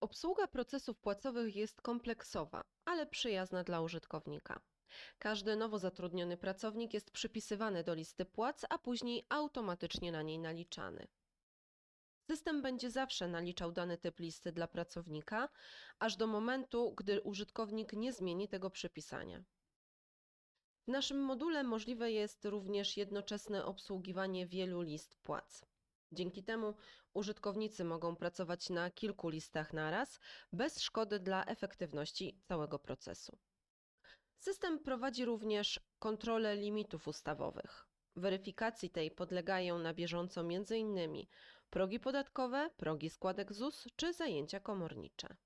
Obsługa procesów płacowych jest kompleksowa, ale przyjazna dla użytkownika. Każdy nowo zatrudniony pracownik jest przypisywany do listy płac, a później automatycznie na niej naliczany. System będzie zawsze naliczał dany typ listy dla pracownika, aż do momentu, gdy użytkownik nie zmieni tego przypisania. W naszym module możliwe jest również jednoczesne obsługiwanie wielu list płac. Dzięki temu użytkownicy mogą pracować na kilku listach naraz, bez szkody dla efektywności całego procesu. System prowadzi również kontrolę limitów ustawowych. Weryfikacji tej podlegają na bieżąco m.in. progi podatkowe, progi składek ZUS czy zajęcia komornicze.